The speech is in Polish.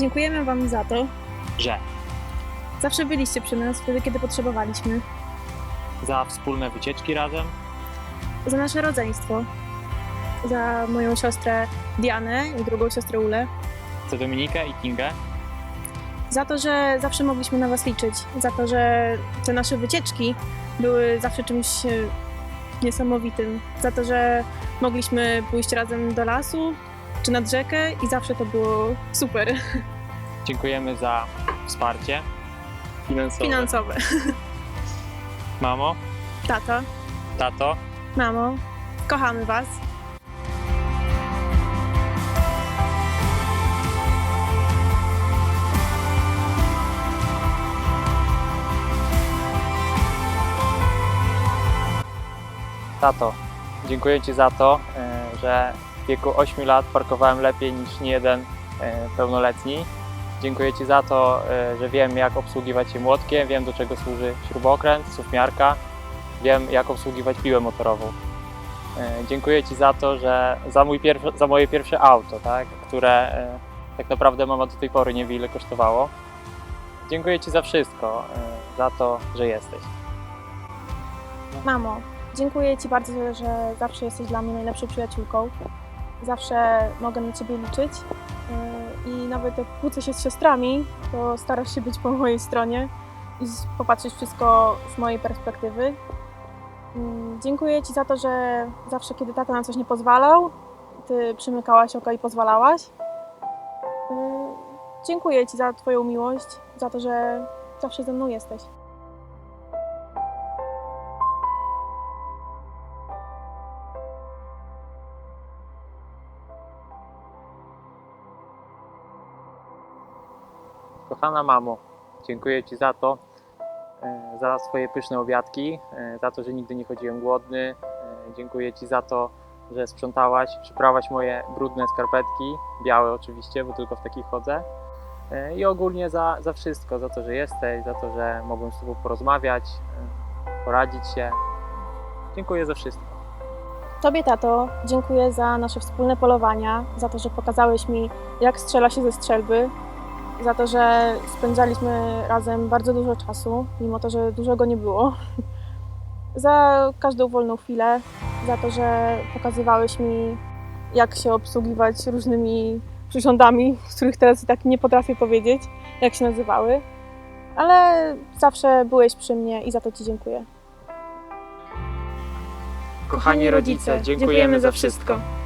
Dziękujemy Wam za to. że Zawsze byliście przy nas wtedy, kiedy potrzebowaliśmy. za wspólne wycieczki razem, Za nasze rodzeństwo. Za moją siostrę Dianę i drugą siostrę Ulę. za Dominikę i Kingę, Za to, że zawsze mogliśmy na Was liczyć. Za to, że te nasze wycieczki były zawsze czymś e, niesamowitym. Za to, że mogliśmy pójść razem do lasu czy nad rzekę i zawsze to było super. dziękujemy za wsparcie finansowe. Finansowe. Mamo, Tata, tato, mamo, kochamy Was. tato, dziękuję Ci za to, e, że w wieku 8 lat parkowałem lepiej niż niejeden e, pełnoletni. Dziękuję Ci za to, e, że wiem jak obsługiwać się młotkiem, wiem do czego służy śrubokręt, suwmiarka, wiem jak obsługiwać piłę motorową. E, Dziękuję Ci za to, że za, mój za moje pierwsze auto, tak, które tak naprawdę mama do tej pory niewiele kosztowało. Dziękuję Ci za wszystko, za to, że jesteś. Mamo, dziękuję Ci bardzo, że zawsze jesteś dla mnie najlepszą przyjaciółką. Zawsze mogę na Ciebie liczyć. Yy, I nawet jak kłócę się z siostrami, to starasz się być po mojej stronie i popatrzeć wszystko z mojej perspektywy. Yy, Dziękuję Ci za to, że zawsze, kiedy tata na coś nie pozwalał, Ty przymykałaś oko i pozwalałaś. Yy, Dziękuję Ci za Twoją miłość, za to, że zawsze ze mną jesteś. Kochana mamo, dziękuję Ci za to, e, za swoje pyszne obiadki, e, za to, że nigdy nie chodziłem głodny. e, Dziękuję Ci za to, że sprzątałaś, przyprawaś moje brudne skarpetki, białe oczywiście, bo tylko w takich chodzę. I ogólnie za, za wszystko, za to, że jesteś, za to, że mogłem z Tobą porozmawiać, poradzić się. Dziękuję za wszystko. Tobie, tato, dziękuję za nasze wspólne polowania, za to, że pokazałeś mi, jak strzela się ze strzelby, za to, że spędzaliśmy razem bardzo dużo czasu, mimo to, że dużo go nie było, za każdą wolną chwilę, za to, że pokazywałeś mi, jak się obsługiwać różnymi przyrządami, których teraz i tak nie potrafię powiedzieć, jak się nazywały, ale zawsze byłeś przy mnie i za to Ci dziękuję. Kochani rodzice, dziękujemy za wszystko.